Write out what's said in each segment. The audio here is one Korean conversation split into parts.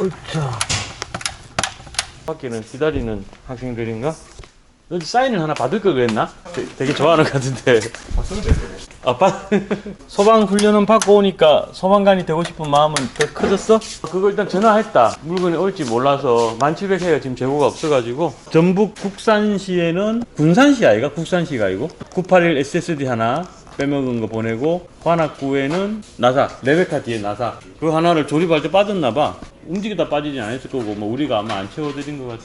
으차. 밖에는 기다리는 학생들인가? 여기 사인을 하나 받을 걸 그랬나? 되- 되게 좋아하는 것 같은데. 아빠 소방 훈련은 받고 오니까 소방관이 되고 싶은 마음은 더 커졌어? 그거 일단 전화했다. 물건이 올지 몰라서 1700회가 지금 재고가 없어가지고 전북 국산시에는 군산시 아이가 국산시가 아니고 981 SSD 하나 빼먹은 거 보내고 관악구에는 나사 레베카 뒤에 나사 그 하나를 조립할 때 빠졌나 봐. 움직이다 빠지진 않았을 거고 뭐 우리가 아마 안 채워드린 것 같아.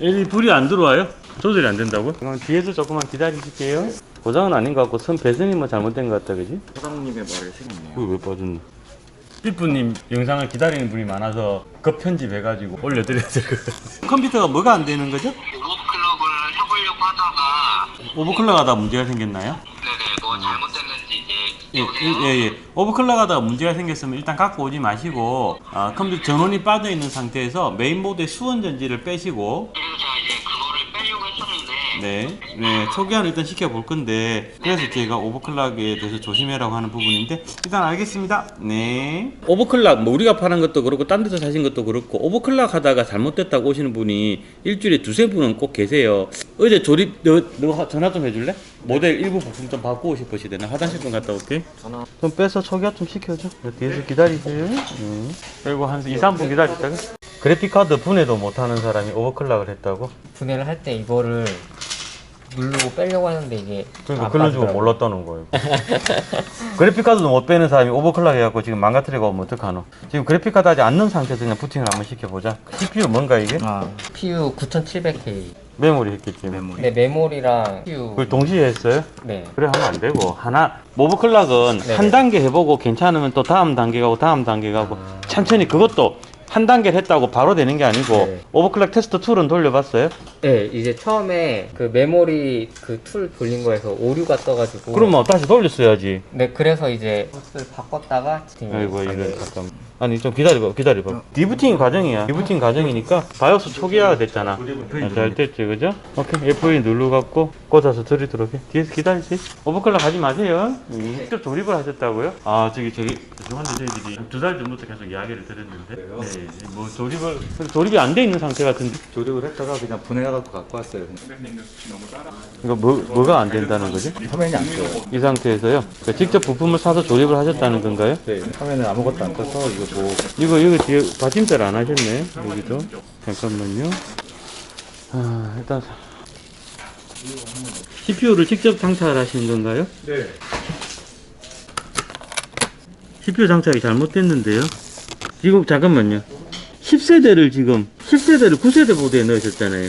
애들이 불이 안 들어와요? 조절이 안 된다고? 그럼 뒤에서 조금만 기다리실게요. 고장은 아닌 것 같고 선 배선이 뭐 잘못된 것 같다, 그지? 사장님의 말을 새겼네요. 그게 왜 빠졌나? 삐뿌님 영상을 기다리는 분이 많아서 급 편집해가지고 올려드려야 될 것 같아요. 컴퓨터가 뭐가 안 되는 거죠? 오버클럭을 해보려고 하다가 오버클럭 하다 문제가 생겼나요? 네네 뭐 이제 예, 여기서 예, 예. 오버클럭하다가 문제가 생겼으면 일단 갖고 오지 마시고 아, 컴퓨터 전원이 빠져 있는 상태에서 메인보드의 수원 전지를 빼시고 그래서 제가 이제 그거를 빼려고 했었는데 네, 네, 초기화는 일단 시켜볼 건데, 그래서 제가 오버클락에 대해서 조심해라고 하는 부분인데, 일단 알겠습니다. 네. 오버클락, 뭐 우리가 파는 것도 그렇고, 딴 데서 사신 것도 그렇고, 오버클락 하다가 잘못됐다고 오시는 분이 일주일에 두세 분은 꼭 계세요. 어제 조립, 너, 너 하- 전화 좀 해줄래? 모델 일부 부품 좀 바꾸고 싶으시대나? 화장실 좀 갔다 올게. 전화. 좀 빼서 초기화 좀 시켜줘. 뒤에서 기다리세요. 응. 그리고 한 2, 3분 기다리다가. 그래픽카드 분해도 못하는 사람이 오버클락을 했다고? 분해를 할 때 이거를 누르고 빼려고 하는데 이게 그러니까 줄 빠지더라고요. 몰랐다는 거예요. 그래픽카드도 못 빼는 사람이 오버클락 해갖고 지금 망가뜨리고 오면 어떡하노? 지금 그래픽카드 아직 안 넣은 상태에서 그냥 부팅을 한번 시켜보자. CPU 뭔가 이게? 아, PU 9700K. 메모리 했겠지. 메모리. 네, 메모리랑 PU. 그걸 동시에 했어요? 네. 그래 하면 안 되고 하나 오버클락은 네네. 한 단계 해보고 괜찮으면 또 다음 단계 가고 다음 단계 가고 천천히 그것도 한 단계를 했다고 바로 되는 게 아니고 네. 오버클락 테스트 툴은 돌려봤어요? 네, 이제 처음에 그 메모리 그 툴 돌린 거에서 오류가 떠가지고. 그러면 다시 돌렸어야지. 네, 그래서 이제 를 바꿨다가. 아이고 이런 잠깐 아니 좀 기다려봐 기다려봐 디부팅 과정이야 디부팅 과정이니까 바이오스 초기화가 됐잖아 아, 잘 됐지 그죠? 오케이 F2 누르갖고 꽂아서 들이도록 해 뒤에서 기다리지 오버클럭 하지 마세요 음, 직접 조립을 하셨다고요? 아 저기 저기 죄송한데 저희들이 두 달 전부터 계속 이야기를 들었는데 네, 뭐 조립을 조립이 안 돼 있는 상태 같은데 조립을 했다가 그냥 분해해갖고 갖고 왔어요. 이거 뭐, 뭐가 안 된다는 거지? 화면이 안 떠요. 이 상태에서요 그러니까 직접 부품을 사서 조립을 하셨다는 건가요? 네. 화면에 아무것도 안 떠서 이거 뭐 이거 이거 뒤에 받침대를 안 하셨네 여기도 잠깐만요 아 일단 CPU를 직접 장착하신 건가요? 네. CPU 장착이 잘못됐는데요 지금 잠깐만요. 10세대를 지금 10세대를 9세대 보드에 넣으셨잖아요.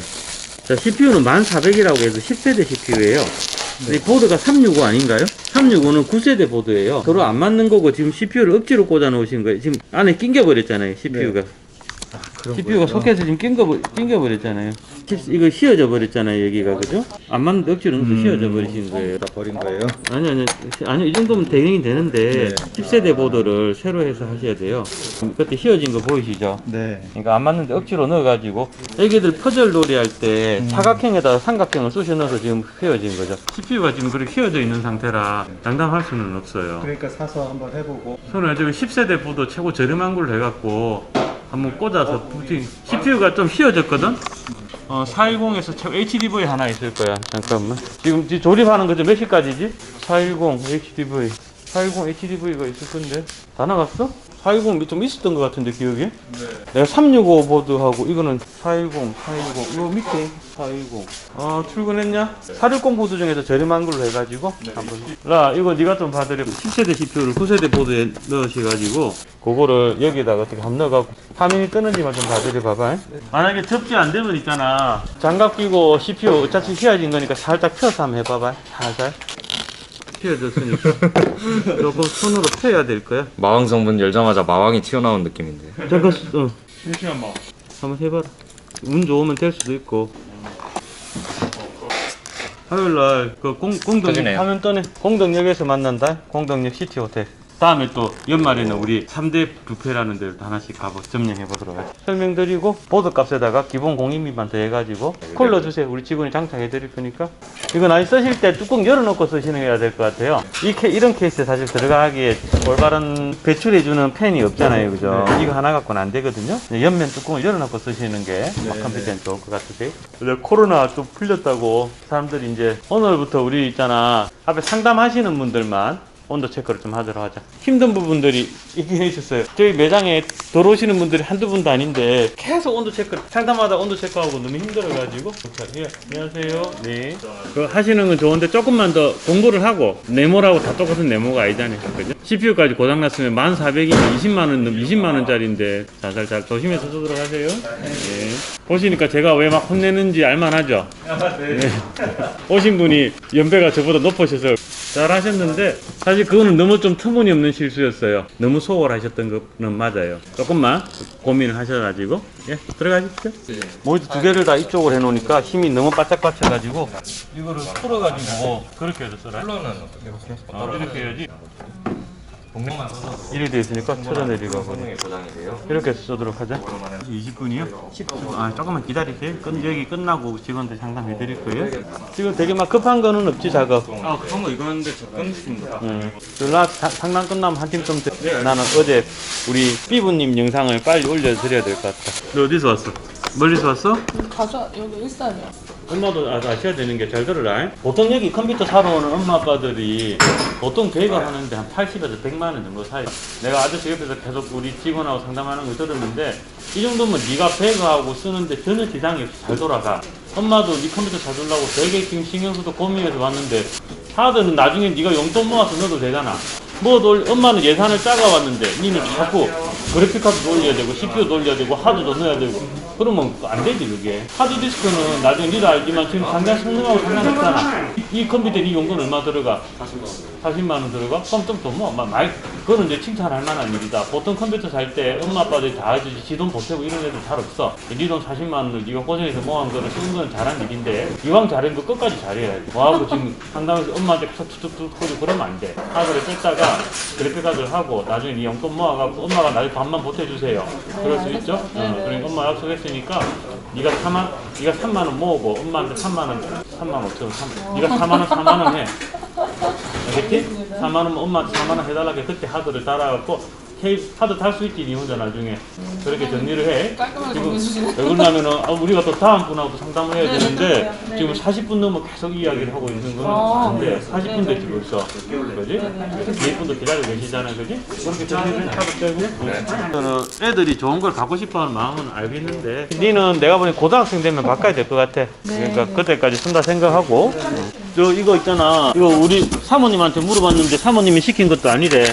자 CPU는 1400이라고 해서 10세대 CPU예요. 이 보드가 365 아닌가요? 365는 9세대 보드예요. 서로 안 맞는 거고 지금 CPU를 억지로 꽂아 놓으신 거예요. 지금 안에 낑겨 버렸잖아요 CPU가 그런 CPU가 거예요? 소켓에 지금 낑겨, 버렸잖아요 이거 휘어져 버렸잖아요 여기가 그죠? 안 맞는데 억지로 넣어서 휘어져 버리신 거예요 다 버린 거예요? 아니 아니 아니 이 정도면 대응이 되는데 네. 10세대 보드를 새로 해서 하셔야 돼요. 그때 휘어진 거 보이시죠? 네. 그러니까 안 맞는데 억지로 넣어가지고 애기들 퍼즐 놀이 할때 음. 사각형에다가 삼각형을 쑤셔 넣어서 지금 휘어진 거죠. CPU가 지금 그렇게 휘어져 있는 상태라 장담할 수는 없어요. 그러니까 사서 한번 해보고 저는 지금 10세대 보드 최고 저렴한 걸로 해갖고 한번 꽂아서 부팅 CPU가 좀 휘어졌거든? 어, 410에서 최고 HDV 하나 있을 거야. 잠깐만. 지금 지- 조립하는 거죠? 몇 시까지지? 410 HDV. 410 HDV가 있을 건데. 다 나갔어? 410좀 있었던 것 같은데, 기억에? 내가 365 보드하고, 이거는 410, 410. 이거 밑에 410. 아, 출근했냐? 460 보드 중에서 저렴한 걸로 해가지고. 한번. 라, 이거 네가 좀 봐드려. 10세대 CPU를 9세대 보드에 넣으셔가지고, 그거를 여기다가 어떻게 함 넣어갖고, 화면이 뜨는지만 좀 봐드려 봐봐. 만약에 접지 안 되면 있잖아. 장갑 끼고 CPU 어차피 휘어진 거니까 살짝 펴서 한번 해봐봐. 살살. 휘어졌으니까. 조금 손으로 펴야 될 거야. 마왕 성분 열자마자 마왕이 튀어나온 느낌인데. 잠깐, 어. 한번 해봐라. 운 좋으면 될 수도 있고. 화요일 날, 그 공, 터지네요. 화면 떠네. 공덕역에서 만난다. 공덕역 시티 호텔. 다음에 또 연말에는 우리 3대 뷔페라는 데를 또 하나씩 가보 점령해 보도록 하죠. 설명드리고 보드 값에다가 기본 공인비만 더 해가지고 콜러 주세요. 우리 직원이 장착해 드릴 거니까. 이건 아니 쓰실 때 뚜껑 열어놓고 쓰시는 게 될 것 같아요. 이 케, 이런 케이스에 사실 들어가기에 올바른 배출해주는 팬이 없잖아요. 그죠? 이거 하나 갖고는 안 되거든요. 옆면 뚜껑을 열어놓고 쓰시는 게 컴퓨터엔 좋을 것 같으세요? 근데 코로나 좀 풀렸다고 사람들이 이제 오늘부터 우리 있잖아. 앞에 상담하시는 분들만 온도 체크를 좀 하도록 하자. 힘든 부분들이 있긴 있었어요. 저희 매장에 들어오시는 분들이 한두 분도 아닌데 계속 온도 체크, 상담마다 온도 체크하고 너무 힘들어가지고. 예, 안녕하세요. 네. 그 하시는 건 좋은데 조금만 더 공부를 하고 네모라고 다 똑같은 네모가 아니잖아요. 그죠? CPU까지 고장났으면 1400이면 20만원, 20만원짜리인데 자잘 잘 조심해서 쓰도록 하세요. 네. 보시니까 제가 왜 막 혼내는지 알만하죠? 네. 오신 분이 연배가 저보다 높으셔서 잘 하셨는데 사실 그거는 너무 좀 터무니없는 실수였어요. 너무 소홀하셨던 거는 맞아요. 조금만 고민을 하셔가지고 예 들어가십시오. 모니터 두 개를 다 이쪽으로 해놓으니까 힘이 너무 바짝바짝가지고 이거를 풀어가지고 그렇게 해서 써라. 컬러는 어떻게 바꿔? 아, 이렇게 해야지. 이렇게 돼 있으니까 틀어내리고 성능이 고장이 돼요? 이렇게 해서 쓰도록 하자. 20분이요? 10분. 아, 조금만 기다리세요. 끝, 여기 끝나고 직원들 상담해 드릴 거예요. 지금 되게 막 급한 거는 없지, 작업. 아 그런 거 이거는데 끊으십니다. 응. 나 상담 끝나면 한팀 좀. 돼. 나는 어제 우리 삐부님 영상을 빨리 올려드려야 될 것 같다. 너 어디서 왔어? 멀리서 왔어? 가자 여기 일산이야. 엄마도 아- 아셔야 되는 게 잘 들어라. 보통 여기 컴퓨터 사러 오는 엄마 아빠들이 보통 계획을 하는데 한 80에서 100만 원 정도 사이. 내가 아저씨 옆에서 계속 우리 직원하고 상담하는 걸 들었는데 이 정도면 네가 배그하고 쓰는데 전혀 지장이 없이 잘 돌아가. 엄마도 네 컴퓨터 사주려고 되게 지금 신경 써서 고민해서 왔는데 하드는 나중에 네가 용돈 모아서 넣어도 되잖아. 뭐 돌, 엄마는 예산을 짜가 왔는데 니는 자꾸 그래픽카드도 올려야 되고 CPU도 올려야 되고 하드도 넣어야 되고. 그러면 안 되지 그게. 하드 디스크는 나중에 니도 알지만 지금 당장 성능하고 상관없잖아. 이, 이 컴퓨터에 니 용돈 얼마 들어가? 40만 원 들어가? 그럼 좀더 뭐 말 그거는 이제 칭찬할 만한 일이다. 보통 컴퓨터 살 때 엄마 아빠들이 다 해주지. 지돈 보태고 이런 애들 잘 없어. 니돈 40만 원을 니가 고생해서 모은 거를 쓰는 건 잘한 일인데 이왕 잘한 거 끝까지 잘해야지. 뭐하고 지금 상담해서 엄마한테 툭툭툭 거리고 그러면 안돼. 하드를 뺐다가 그래픽 카드를 하고 나중에 니 용돈 모아갖고 엄마가 나중에 반만 보태주세요. 그럴 수 있죠? 어, 그러니까 엄마 약속했으니까 네가 4만 네가 3만 원 모으고 엄마한테 3만 원 3만 5천 원 3, 네가 4만 원 4만 원 해 알겠지? 4만 원 엄마한테 4만 원 해달라고 해. 그때 하드를 달아갖고 헤이 하드 탈 수 있지 니 혼자 나중에 그렇게 정리를 해. 깔끔하게 지금 정리해주시네. 왜 그러냐면은 아, 우리가 또 다음 분하고 상담을 해야 되는데 지금 40분 넘어 계속 이야기를 하고 있는 거는 아, 안돼 40분 됐지 벌써. 그지? 뒤에 분도 기다리고 계시잖아요. 그지? 그렇게 정리를 하고 빼고 저는 애들이 좋은 걸 갖고 싶어하는 마음은 알겠는데. 니는 내가 보니 고등학생 되면 바꿔야 될 것 같아. 그러니까 그때까지 쓴다 생각하고 저 이거 있잖아. 이거 우리 사모님한테 물어봤는데 사모님이 시킨 것도 아니래.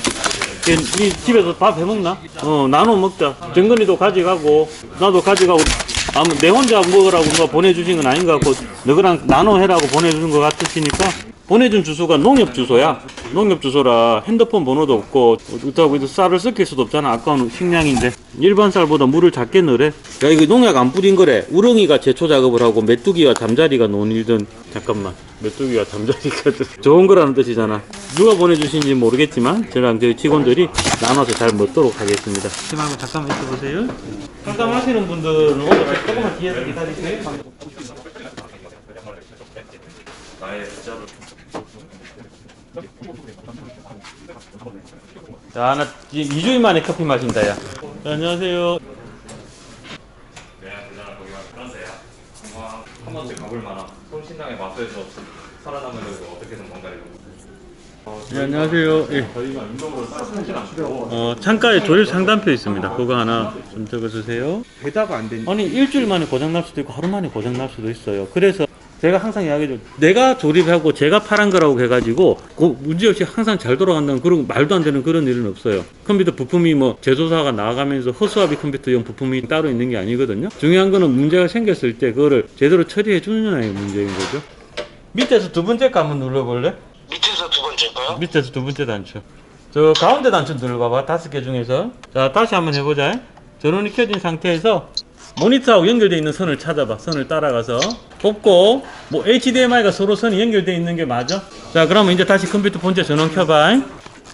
이, 이 집에서 밥 해먹나? 어 나눠 먹자. 정근이도 가져가고 나도 가져가고 아무 내 혼자 먹으라고 누가 보내주신 건 아닌 것 같고 너희랑 나눠 해라고 보내주는 것 같으시니까 보내준 주소가 농협 주소야. 농협 주소라 핸드폰 번호도 없고 그렇다고 해도 쌀을 섞일 수도 없잖아. 아까운 식량인데. 일반 쌀보다 물을 작게 넣으래. 야 이거 농약 안 뿌린 거래. 우렁이가 제초 작업을 하고 메뚜기와 잠자리가 논일든 잠깐만 메뚜기와 잠자리가 좋은 거라는 뜻이잖아. 누가 보내주신지 모르겠지만 저랑 저희 직원들이 나눠서 잘 먹도록 하겠습니다. 심하고 잠깐만 있어보세요. 상담하시는 분들은 오늘 조금만 뒤에서 기다리세요. 나의 숫자를 자, 나 지금 2주일 만에 커피 마신다, 야. 자, 안녕하세요. 한 번쯤 가볼 만한 손신당의 마수에서 살아남으려고 어떻게든 뭔가를 네, 안녕하세요. 예. 어, 창가에 조립 상담표 있습니다. 그거 하나 좀 적어주세요. 대답 안 되니 아니, 일주일 만에 고장 날 수도 있고, 하루 만에 고장 날 수도 있어요. 그래서 제가 항상 이야기해요. 내가 조립하고 제가 팔한 거라고 해가지고, 그 문제없이 항상 잘 돌아간다는 그런 말도 안 되는 그런 일은 없어요. 컴퓨터 부품이 뭐, 제조사가 나가면서 허수아비 컴퓨터용 부품이 따로 있는 게 아니거든요. 중요한 거는 문제가 생겼을 때 그거를 제대로 처리해 주느냐의 문제인 거죠. 밑에서 두 번째 거 한번 눌러볼래? 밑에서 두 번째가요? 밑에서 두 번째 단추. 저 가운데 단추 눌러봐봐. 다섯 개 중에서. 자, 다시 한번 해보자. 전원이 켜진 상태에서 모니터하고 연결되어 있는 선을 찾아봐. 선을 따라가서 뽑고 뭐 HDMI가 서로 선이 연결되어 있는 게 맞아? 자, 그러면 이제 다시 컴퓨터 본체 전원 켜봐.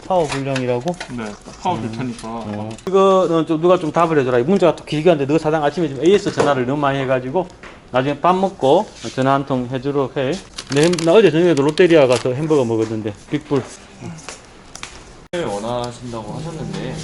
파워 불량이라고? 네. 파워를 차니까. 어. 이거는 좀 누가 좀 답을 해줘라. 이 문제가 또 길게 왔는데 너 사장 아침에 지금 AS 전화를 너무 많이 해가지고 나중에 밥 먹고 전화 한 통 해주도록 해. 내, 나 어제 저녁에도 롯데리아 가서 햄버거 먹었는데 빅불. 원하신다고 하셨는데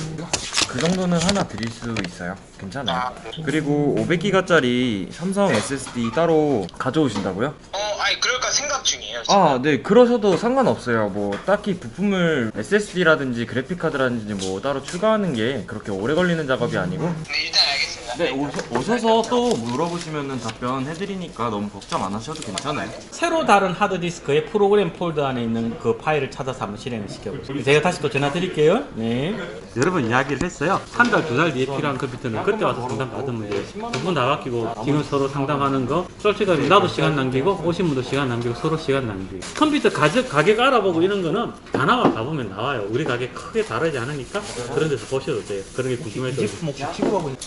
그 정도는 하나 드릴 수 있어요. 괜찮아요. 그리고 500기가짜리 삼성 SSD 따로 가져오신다고요? 어, 아니 그럴까 생각 중이에요. 아, 네. 그러셔도 상관없어요. 뭐 딱히 부품을 SSD라든지 그래픽 카드라든지 뭐 따로 추가하는 게 그렇게 오래 걸리는 작업이 아니고 네, 일단. 네, 오셔, 서또 물어보시면은 답변 해드리니까 너무 걱정 안 하셔도 괜찮아요. 새로 다른 하드디스크에 프로그램 폴더 안에 있는 그 파일을 찾아서 한번 실행을 시켜보세요. 제가 다시 또 전화 드릴게요. 네. 여러분 이야기를 했어요. 한 달, 두 달 뒤에 필요한 컴퓨터는 그때 와서 상담 받으면 돼요. 두분 다 바뀌고 지금 서로 상담하는 거 솔직하게 나도 시간 남기고 오신 분도 시간 남기고 서로 시간 남기고 컴퓨터 가격, 가격 알아보고 이런 거는 다 나와 가보면 나와요. 우리 가격 크게 다르지 않으니까 그런 데서 보셔도 돼요. 그런 게 궁금해서.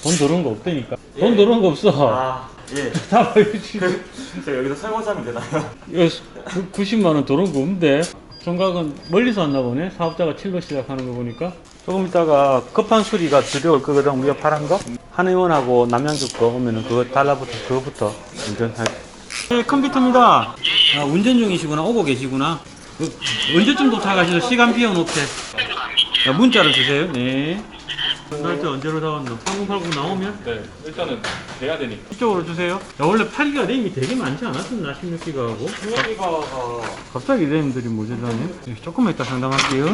돈 들어온 거 없다니까. 돈 들어온 거 없어. 아, 예. 다 보여주지. 진짜 여기서 설거지하면 되나요? 이거 90만 원 들어온 거 없는데. 총각은 멀리서 왔나 보네. 사업자가 7로 시작하는 거 보니까. 조금 있다가 급한 수리가 들여올 거거든 우리가 파란 거? 한의원하고 남양주 거 오면은 그거 달라붙어 그거부터 운전할 네 컴퓨터입니다. 아, 운전 중이시구나. 오고 계시구나. 그, 언제쯤 도착하시죠 시간 비워놓게. 야, 문자를 주세요. 네 날짜 언제로 나왔노? 3080 나오면 네. 일단은 돼야 되니까. 이쪽으로 주세요. 야, 원래 8기가 램이 되게 많지 않았었나? 16기가하고? 16기가가 갑자기 램들이 모자라네. 조금만 이따 상담할게요.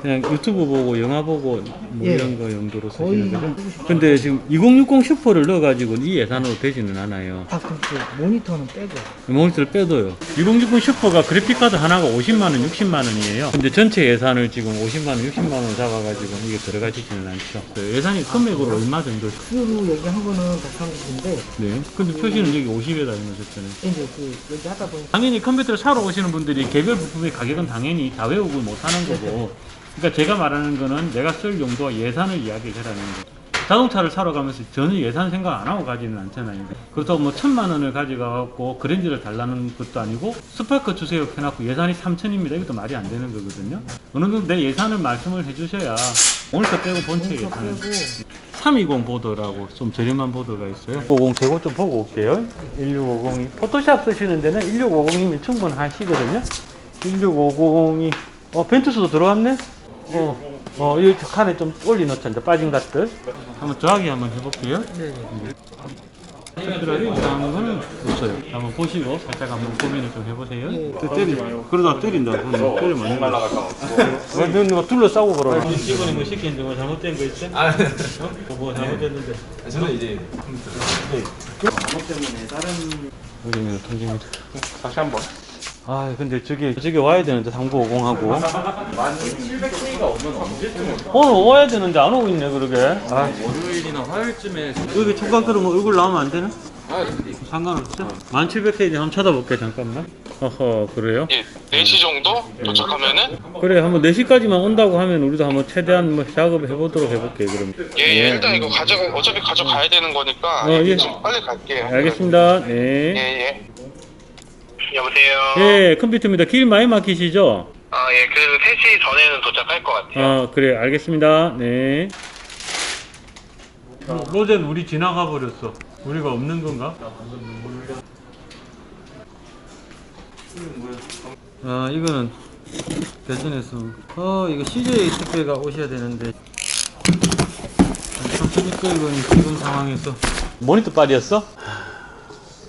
그냥 유튜브 보고 영화 보고 뭐 이런 거 용도로 쓰시는 거죠? 근데 지금 2060 슈퍼를 넣어가지고 이 예산으로 되지는 않아요. 아, 그럼 그 모니터는 빼고. 모니터를 빼도요. 2060 슈퍼가 그래픽카드 하나가 50만원, 60만원이에요. 근데 전체 예산을 지금 50만원, 60만원 잡아가지고 이게 들어가지지는 않죠. 그 예산이 금액으로 얼마 정도? 수로 얘기한 거는 130인데, 네. 근데 표시는 여기 50에다 해놓으셨잖아요. 이제 그, 얘기 하다 보니까. 당연히 컴퓨터를 사러 오시는 분들이 개별 부품의 가격은 당연히 다 외우고 못 하는 거고. 그러니까 제가 말하는 거는 내가 쓸 용도와 예산을 이야기를 하라는 거. 자동차를 사러 가면서 전혀 예산 생각 안 하고 가지는 않잖아요. 그렇다고 뭐 천만 원을 가져가갖고 그랜저를 달라는 것도 아니고 스파크 주세요 해놓고 예산이 3천입니다. 이것도 말이 안 되는 거거든요. 어느 정도 내 예산을 말씀을 해주셔야 오늘부터 빼고 본체 예산을. 320 보드라고 좀 저렴한 보드가 있어요. 50 재고 좀 보고 올게요. 1650이 포토샵 쓰시는 데는 1650이면 충분하시거든요. 1650이 어 벤투스도 들어왔네. 어. 어, 이 칸에 좀 올려놓자, 이제 빠진 것들. 한번 저하기 한번 해볼게요. 네. 얘들아, 이상한 거는 없어요. 한번 보시고, 살짝 한번 고민을 좀 해보세요. 네. 때리, 그러다 때린다. 때리면 안 돼. 왜, 너 둘러싸고 그러나? 직원이 뭐 시키는데 뭐 잘못된 거 있어? 아, 어? 뭐 잘못됐는데. 저는 이제 여기는 통지입니다. 다시 한 번. 아, 근데 저기, 저기 와야 되는데, 3950하고. 700K가 오면 언제쯤 올까? 오늘 와야 되는데 안 오고 있네, 그러게. 아, 월요일이나 화요일쯤에 여기 총각 그러면 얼굴 나오면 안 되나? 아, 상관없어. 1700페이지 한번 찾아볼게, 잠깐만. 어허, 그래요? 예, 4시 정도 도착하면은 그래, 한번 4시까지만 온다고 하면 우리도 한번 최대한 뭐 작업을 해보도록 해볼게, 그럼. 예, 예, 일단 이거 가져 어차피 가져가야 되는 거니까 어, 예. 좀 빨리 갈게요. 알겠습니다. 예, 네. 예. 여보세요. 예, 컴퓨터입니다. 길 많이 막히시죠? 아, 예, 그래도 3시 전에는 도착할 것 같아요. 아, 그래, 알겠습니다. 네. 로젠 우리 지나가 버렸어. 우리가 없는 건가? 아, 이거는 대전에서. 어, 이거 CJ 택배가 오셔야 되는데. 3,600원이 지금 상황에서. 모니터 빨이었어?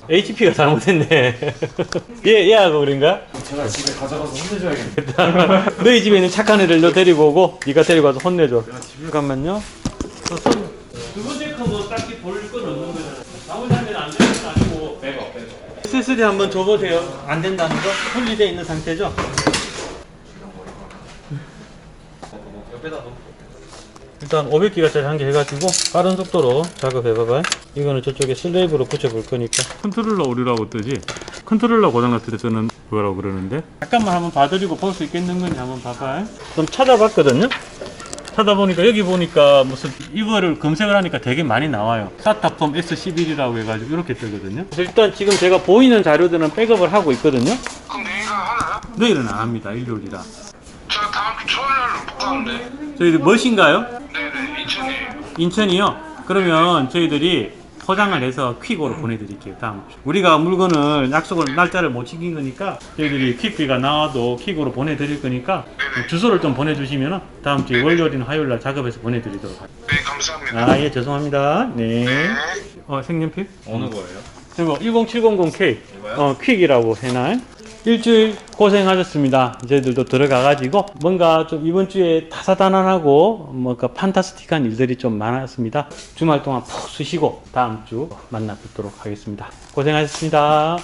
HP가 잘못했네. 얘, 얘하고 그런가? 제가 집에 가져가서 혼내줘야겠네. 너희 집에 있는 착한 애를 너 데리고 오고 네가 데리고 와서 혼내줘 잠깐만요 두 번째 거뭐 딱히 볼건 없는 거잖아 나머지 한 개는 안 되는 건 아니고 빼고 빼고. SSD 한번 줘보세요 안 된다는 거? 분리되어 있는 상태죠? 옆에다 놓고. 일단 500기가짜리 한 개 해가지고 빠른 속도로 작업해봐봐. 이거는 저쪽에 슬레이브로 붙여볼 거니까. 컨트롤러 오류라고 뜨지? 컨트롤러 고장 났을 때 저는 그거라고 그러는데? 잠깐만 한번 봐드리고 볼 수 있겠는 건지 한번 봐봐 좀 찾아봤거든요? 찾아보니까 여기 보니까 무슨 이거를 검색을 하니까 되게 많이 나와요. 사타폼 S11이라고 해가지고 이렇게 뜨거든요. 일단 지금 제가 보이는 자료들은 백업을 하고 있거든요. 그럼 내일가 하나요? 내일은 안 합니다. 일요일이라 초월날로 못 가는데. 저희들 멋인가요? 네네, 인천이에요. 인천이요? 그러면 저희들이 포장을 해서 퀵으로 보내드릴게요. 다음 주. 우리가 물건을 약속을 날짜를 못 지킨 거니까 저희들이 퀵비가 나와도 퀵으로 보내드릴 거니까 주소를 좀 보내주시면 다음 주 월요일이나 화요일 날 작업해서 보내드리도록 하겠습니다. 네, 감사합니다. 아, 예, 죄송합니다. 네. 어, 색연필? 어느 거예요? 그리고 10700K 어, 퀵이라고 해놔. 일주일 고생하셨습니다. 저희들도 들어가가지고 뭔가 좀 이번 주에 다사다난하고 뭔가 판타스틱한 일들이 좀 많았습니다. 주말 동안 푹 쉬시고 다음 주 만나 뵙도록 하겠습니다. 고생하셨습니다.